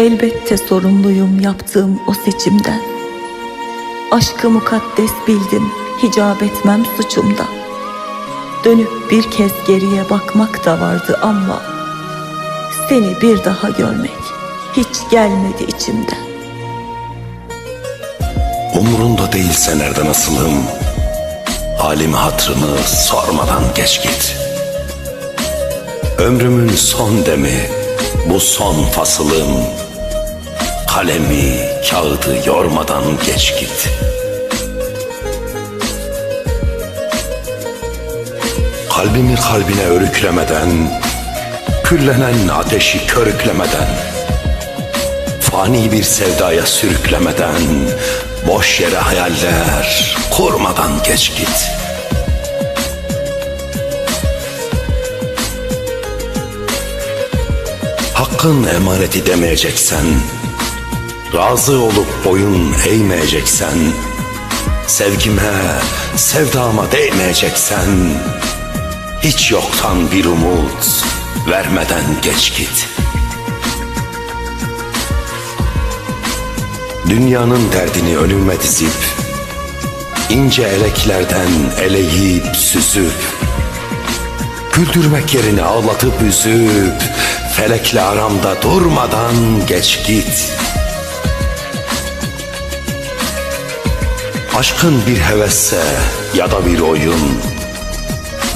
Elbette sorumluyum yaptığım o seçimden. Aşkı mukaddes bildim, hicap etmem suçumda. Dönüp bir kez geriye bakmak da vardı ama seni bir daha görmek hiç gelmedi içimden. Umurunda değilse nerede nasılım Halimi hatrımı sormadan geç git Ömrümün son demi Bu son fasılım Kalemi, kağıdı yormadan geç git. Kalbimi kalbine örüklemeden Küllenen ateşi körüklemeden Fani bir sevdaya sürüklemeden Boş yere hayaller kurmadan geç git. Hakkın emaneti demeyeceksen Razı olup boyun eğmeyeceksen Sevgime, sevdama değmeyeceksen Hiç yoktan bir umut vermeden geç git. Dünyanın derdini önüme dizip ince eleklerden eleyip süzüp Güldürmek yerine ağlatıp üzüp Felekle aramda durmadan geç git Aşkın bir hevesse ya da bir oyun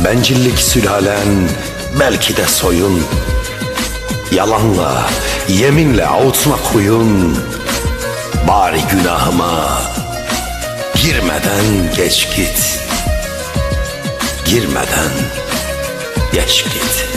Bencillik sülalen belki de soyun Yalanla, yeminle avutma kuyun Bari günahıma girmeden geç git. Girmeden geç git.